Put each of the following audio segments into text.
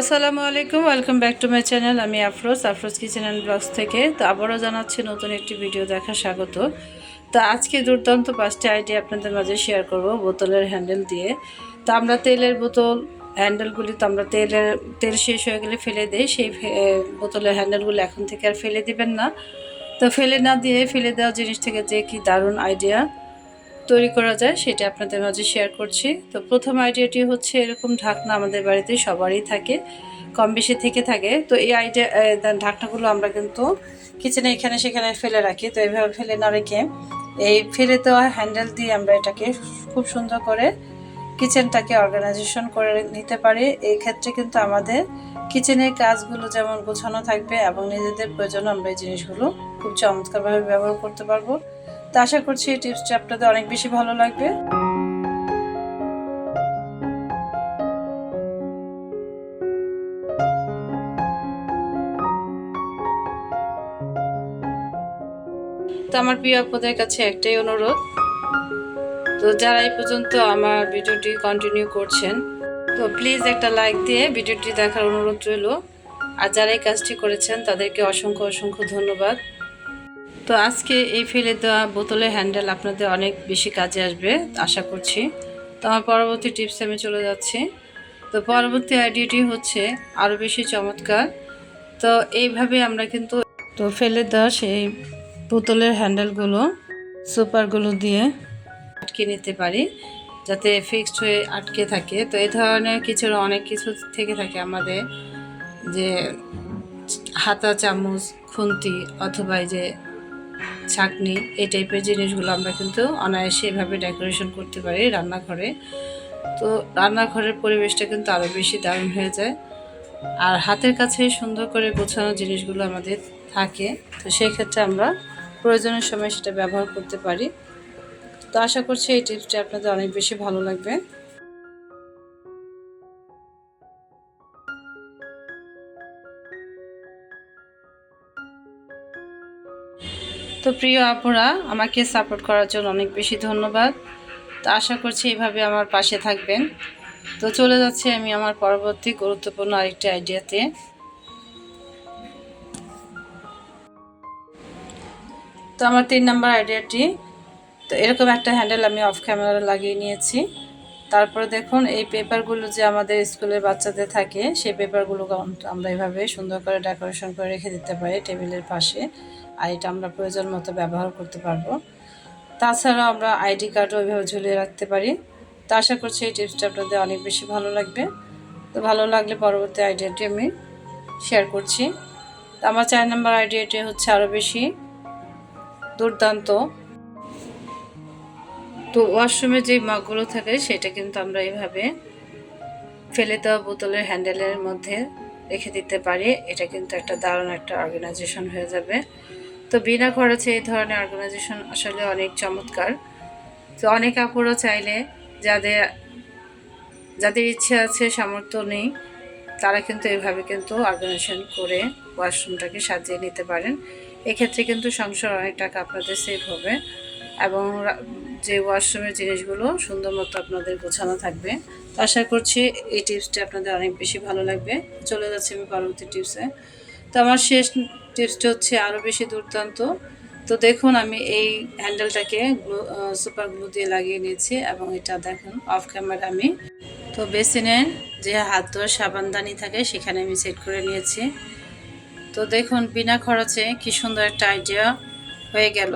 আসসালামু আলাইকুম, welcome back to my channel. আমি Afroz Afroz kitchen and blogs থেকে। তো আবারও জানাচ্ছি নতুন একটি ভিডিও দেখা স্বাগত। তো আজকে দুর্দান্ত পাঁচটি আইডিয়া আপনাদের মাঝে শেয়ার করব বোতলের হ্যান্ডেল দিয়ে। তো আমরা তেলের বোতল হ্যান্ডেলগুলি তো আমরা তেলের, তেল শেষ হয়ে গেলে ফেলে দিই। সেই বোতলের হ্যান্ডেলগুলো এখন থেকে আর ফেলে দিবেন না। তো ফেলে না দিয়ে ফেলে দেওয়া জিনিস থেকে যে কি দারুণ আইডিয়া তৈরি করা যায়, সেটা আপনাদের মাঝে শেয়ার করছি। তো প্রথম আইডিয়াটি হচ্ছে এরকম ঢাকনা আমাদের বাড়িতে সবারই থাকে কম বেশি থেকে থাকে। তো এই আইডিয়া ঢাকনাগুলো আমরা কিন্তু কিচেনে এখানে সেখানে ফেলে রাখি। তো এইভাবে ফেলে না রেখে এই ফেলে দেওয়া হ্যান্ডেল দিয়ে আমরা এটাকে খুব সুন্দর করে কিচেনটাকে অর্গানাইজেশন করে নিতে পারি। এই ক্ষেত্রে কিন্তু আমাদের কিচেনের কাজগুলো যেমন গোছানো থাকবে এবং নিজেদের প্রয়োজনে আমরা এই জিনিসগুলো খুব চমৎকারভাবে ব্যবহার করতে পারব। তো আশা করছি এই টিপসটি আপনাদের অনেক বেশি ভালো লাগবে। তো আমার প্রিয় আপনাদের কাছে একটাই অনুরোধ, তো যারা এই পর্যন্ত আমার ভিডিওটি কন্টিনিউ করছেন, তো প্লিজ একটা লাইক দিয়ে ভিডিওটি দেখার অনুরোধ রইল। আর যারা এই কাজটি করেছেন, তাদেরকে অসংখ্য অসংখ্য ধন্যবাদ। তো আজকে এই ফেলে দেওয়া বোতলের হ্যান্ডেল আপনাদের অনেক বেশি কাজে আসবে, আশা করছি। তো আমার পরবর্তী টিপসে আমি চলে যাচ্ছি। তো পরবর্তী আইডিয়াটি হচ্ছে আরও বেশি চমৎকার। তো এইভাবে আমরা কিন্তু তো ফেলে দেওয়া সেই বোতলের হ্যান্ডেলগুলো, সুপারগুলো দিয়ে আটকে নিতে পারি, যাতে ফিক্সড হয়ে আটকে থাকে। তো এই ধরনের কিছু অনেক কিছু থেকে থাকে আমাদের যে হাতা, চামচ, খুন্তি অথবা যে ছাকনি এই টাইপের জিনিসগুলো আমরা কিন্তু অনায়াসে এভাবে ডেকোরেশন করতে পারি রান্নাঘরে। তো রান্নাঘরের পরিবেশটা কিন্তু আরও বেশি দারুণ হয়ে যায়। আর হাতের কাছে সুন্দর করে গোছানো জিনিসগুলো আমাদের থাকে। তো সেই ক্ষেত্রে আমরা প্রয়োজনের সময় সেটা ব্যবহার করতে পারি। তো আশা করছি এই টিপসটি আপনাদের অনেক বেশি ভালো লাগবে। তো প্রিয় আপুরা, আমাকে সাপোর্ট করার জন্য অনেক বেশি ধন্যবাদ। তো আশা করছি এইভাবে আমার পাশে থাকবেন। তো চলে যাচ্ছে আমি আমার পরবর্তী গুরুত্বপূর্ণ আরেকটি আইডিয়াতে। তো আমার তিন নাম্বার আইডিয়াটি, তো এরকম একটা হ্যান্ডেল আমি অফ ক্যামেরা লাগিয়ে নিয়েছি। তারপরে দেখুন, এই পেপারগুলো যে আমাদের স্কুলের বাচ্চাদের থাকে, সেই পেপারগুলো আমরা এভাবে সুন্দর করে ডেকোরেশন করে রেখে দিতে পারি টেবিলের পাশে। আর এটা আমরা প্রয়োজন মতো ব্যবহার করতে পারব। তাছাড়াও আমরা আইডি কার্ডও ওইভাবে ঝুলিয়ে রাখতে পারি। তো আশা করছি এই টিপসটা আপনাদের অনেক বেশি ভালো লাগবে। তো ভালো লাগলে পরবর্তী আইডিয়াটি আমি শেয়ার করছি। তো আমার চার নাম্বার আইডিয়াটি হচ্ছে আরও বেশি দুর্দান্ত। তো ওয়াশরুমে যে মগগুলো থাকে সেটা কিন্তু আমরা এইভাবে ফেলে দেওয়া বোতলের হ্যান্ডেলের মধ্যে রেখে দিতে পারি। এটা কিন্তু একটা দারুণ একটা অর্গানাইজেশন হয়ে যাবে। তো বিনা খরচে এই ধরনের অর্গানাইজেশন আসলে অনেক চমৎকার। তো অনেক আপুরও চাইলে যাদের যাদের ইচ্ছে আছে, সামর্থ্য নেই, তারা কিন্তু এভাবে কিন্তু অর্গানাইজেশন করে ওয়াশরুমটাকে সাজিয়ে নিতে পারেন। এক্ষেত্রে কিন্তু সংসার অনেক টাকা আপনাদের সেভ হবে এবং যে ওয়াশরুমের জিনিসগুলো সুন্দর মতো আপনাদের গোছানো থাকবে। তো আশা করছি এই টিপসটি আপনাদের অনেক বেশি ভালো লাগবে। চলে যাচ্ছি আমি পরবর্তী টিপসে তো আমার শেষ টিপসটি হচ্ছে আরও বেশি দুর্দান্ত। তো দেখুন, আমি এই হ্যান্ডেলটাকে গ্লু সুপার গ্লু দিয়ে লাগিয়ে নিয়েছি এবং এটা দেখুন অফ ক্যামেরা আমি। তো বেসিনের যে হাত ধোয়ার সাবানদানি থাকে, সেখানে আমি সেট করে নিয়েছি। তো দেখুন, বিনা খরচে কি সুন্দর একটা আইডিয়া হয়ে গেল।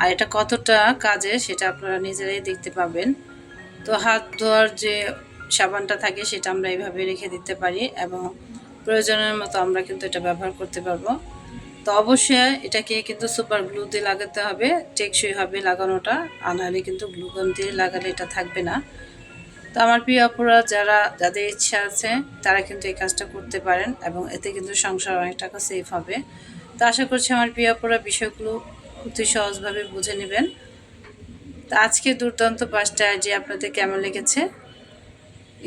আর এটা কতটা কাজে, সেটা আপনারা নিজেরাই দেখতে পাবেন। তো হাত ধোয়ার যে সাবানটা থাকে, সেটা আমরা এইভাবে রেখে দিতে পারি এবং প্রয়োজনের মতো আমরা কিন্তু এটা ব্যবহার করতে পারব। তো অবশ্যই এটাকে কিন্তু সুপার গ্লু দিয়ে লাগাতে হবে, টেকসই হবে লাগানোটা। আর নাহলে কিন্তু গ্লুগন দিয়ে লাগালে এটা থাকবে না। তো আমার প্রিয় অপরা যারা, যাদের ইচ্ছা আছে, তারা কিন্তু এই কাজটা করতে পারেন এবং এতে কিন্তু সংসার অনেক টাকা সেফ হবে। তো আশা করছি আমার প্রিয় অপরা বিষয়গুলো অতি সহজভাবে বুঝে নেবেন। তো আজকে দুর্দান্ত পাঁচটা যে আপনাদের কেমন লেগেছে?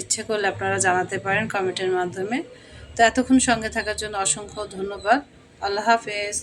ইচ্ছে করলে আপনারা জানাতে পারেন কমেন্টের মাধ্যমে। তো এতক্ষণ সঙ্গে থাকার জন্য অসংখ্য ধন্যবাদ। আল্লাহ হাফেজ।